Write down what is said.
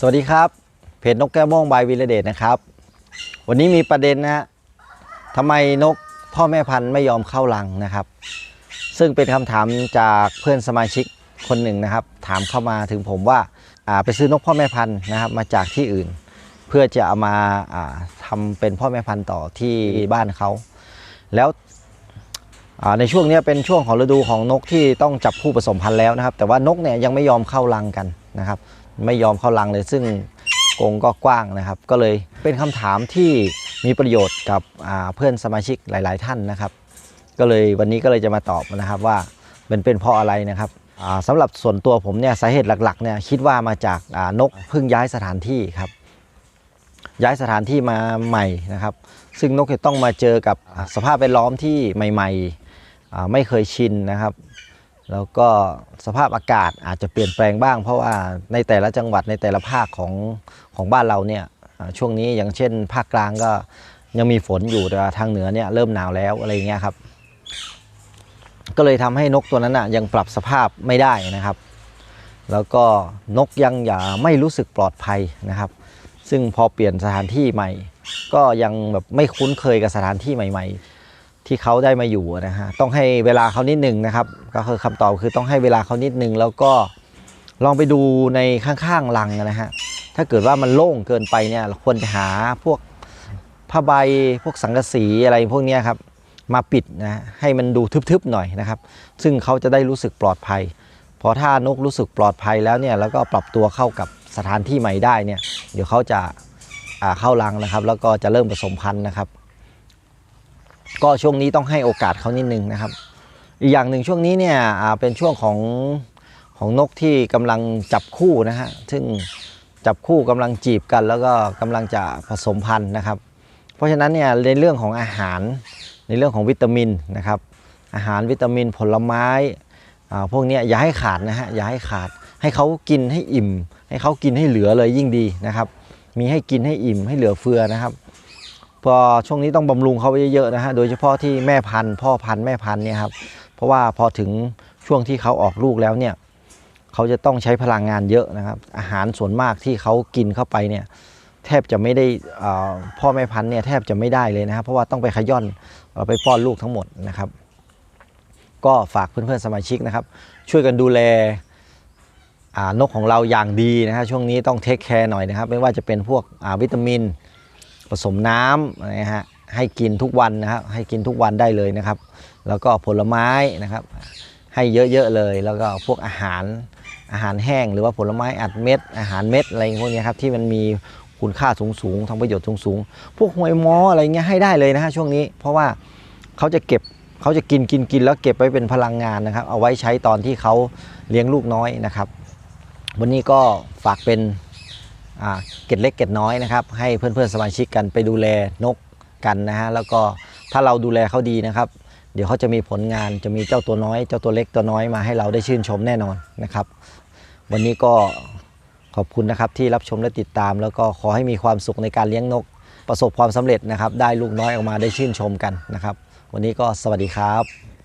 สวัสดีครับเพจนกแก้วม่วงบายวิรเดชนะครับ วันนี้มีประเด็นนะฮะทำไมนกพ่อแม่พันธุ์ไม่ยอมเข้ารังนะครับ ซึ่งเป็นคำถามจากเพื่อนสมาชิกคนหนึ่งนะครับ ถามเข้ามาถึงผมว่าาไปซื้อนกพ่อแม่พันธุ์นะครับ มาจากที่อื่น เพื่อจะเอามาาทำเป็นพ่อแม่พันธุ์ต่อที่บ้านเขา แล้วในช่วงนี้เป็นช่วงของฤดูของนกที่ต้องจับคู่ผสมพันธุ์แล้วนะครับ แต่ว่านกเนี่ยยังไม่ยอมเข้ารังกันนะครับ ไม่ยอมเข้ารังเลย ซึ่งกรงก็กว้างนะครับ ก็เลยเป็นคำถามที่มีประโยชน์กับเพื่อนสมาชิกหลาย ๆ ท่านนะครับ ก็เลยวันนี้ก็เลยจะมาตอบนะครับว่าเป็นเป็นเพราะอะไรนะครับอ่าสำหรับส่วนตัวผมเนี่ยสาเหตุหลัก ๆ เนี่ยคิดว่ามาจากนกเพิ่งย้ายสถานที่ครับ ย้ายสถานที่มาใหม่นะครับ ซึ่งนกจะต้องมาเจอกับสภาพแวดล้อมที่ใหม่ ๆ ไม่เคยชินนะครับ แล้วก็สภาพอากาศอาจจะเปลี่ยนแปลงบ้าง เพราะว่าในแต่ละจังหวัดในแต่ละภาคของของบ้านเราเนี่ยช่วงนี้อย่างเช่น ภาคกลางก็ยังมีฝนอยู่แต่ว่าทางเหนือเนี่ยเริ่มหนาวแล้วอะไรเงี้ยครับ ก็เลยทำให้นกตัวนั้นน่ะยังปรับสภาพไม่ได้นะครับ แล้วก็นกยังอย่าไม่รู้สึกปลอดภัยนะครับ ซึ่งพอเปลี่ยนสถานที่ใหม่ ก็ยังแบบไม่คุ้นเคยกับสถานที่ใหม่ ๆ ที่เขาได้มาอยู่นะฮะต้องให้เวลาเขานิดนึงนะครับ ก็คือคำตอบคือต้องให้เวลาเขานิดนึง แล้วก็ลองไปดูในข้างๆรังนะฮะถ้าเกิดว่ามันโล่งเกินไปเนี่ยเราควรจะหาพวกผ้าใบพวกสังกะสีอะไรพวกนี้ครับมาปิดนะให้มันดูทึบๆหน่อยนะครับ ซึ่งเขาจะได้รู้สึกปลอดภัยพอถ้านกรู้สึกปลอดภัยแล้วเนี่ยแล้วก็ปรับตัวเข้ากับสถานที่ใหม่ได้เนี่ยเดี๋ยวเขาจะเข้ารังนะครับ แล้วก็จะเริ่มผสมพันธุ์นะครับ ก็ช่วงนี้ต้องให้โอกาสเขานิดนึงนะครับ อีกอย่างหนึ่งช่วงนี้เนี่ยเป็นช่วงของของนกที่กำลังจับคู่นะฮะซึ่งจับคู่กำลังจีบกัน แล้วก็กำลังจะผสมพันธุ์นะครับ เพราะฉะนั้นเนี่ยในเรื่องของอาหารในเรื่องของวิตามินนะครับ อาหารวิตามินผลไม้อ่าพวกนี้อย่าให้ขาดนะฮะอย่าให้ขาด ให้เขากินให้อิ่ม ให้เขากินให้เหลือเลยยิ่งดีนะครับ มีให้กินให้อิ่มให้เหลือเฟือนะครับ พอช่วงนี้ต้องบำรุงเขาไว้เยอะๆนะฮะโดยเฉพาะที่แม่พันธุ์พ่อพันธุ์แม่พันธุ์เนี่ยครับเพราะว่าพอถึงช่วงที่เขาออกลูกแล้วเนี่ยเขาจะต้องใช้พลังงานเยอะนะครับ อาหารส่วนมากที่เขากินเข้าไปเนี่ยแทบจะไม่ได้พ่อแม่พันธุ์เนี่ยแทบจะไม่ได้เลยนะครับเพราะว่าต้องไปขย่อนไปป้อนลูกทั้งหมดนะครับ ก็ฝากเพื่อนๆสมาชิกนะครับ ช่วยกันดูแลนกของเราอย่างดีนะฮะช่วงนี้ต้องเทคแคร์หน่อยนะครับ ไม่ว่าจะเป็นพวกวิตามิน ผสมน้ำนะฮะให้กินทุกวันนะครับให้กินทุกวันได้เลยนะครับ แล้วก็ผลไม้นะครับ ให้เยอะๆเลย แล้วก็พวกอาหารอาหารแห้งหรือว่าผลไม้อัดเม็ด อาหารเม็ดอะไรพวกนี้ครับที่มันมีคุณค่าสูงๆทางประโยชน์สูงๆพวกหวยมออะไรเงี้ยให้ได้เลยนะฮะช่วงนี้ เพราะว่าเขาจะเก็บเขาจะกินกินกินแล้วเก็บไว้เป็นพลังงานนะครับ เอาไว้ใช้ตอนที่เขาเลี้ยงลูกน้อยนะครับ วันนี้ก็ฝากเป็น เก็ดเล็กเก็ดน้อยนะครับ ให้เพื่อนๆสมาชิกกันไปดูแลนกกันนะฮะแล้วก็ถ้าเราดูแลเขาดีนะครับ เดี๋ยวเขาจะมีผลงานจะมีเจ้าตัวน้อย เจ้าตัวเล็กตัวน้อยมาให้เราได้ชื่นชมแน่นอนนะครับ วันนี้ก็ขอบคุณนะครับที่รับชมและติดตาม แล้วก็ขอให้มีความสุขในการเลี้ยงนก ประสบความสำเร็จนะครับ ได้ลูกน้อยออกมาได้ชื่นชมกันนะครับ วันนี้ก็สวัสดีครับ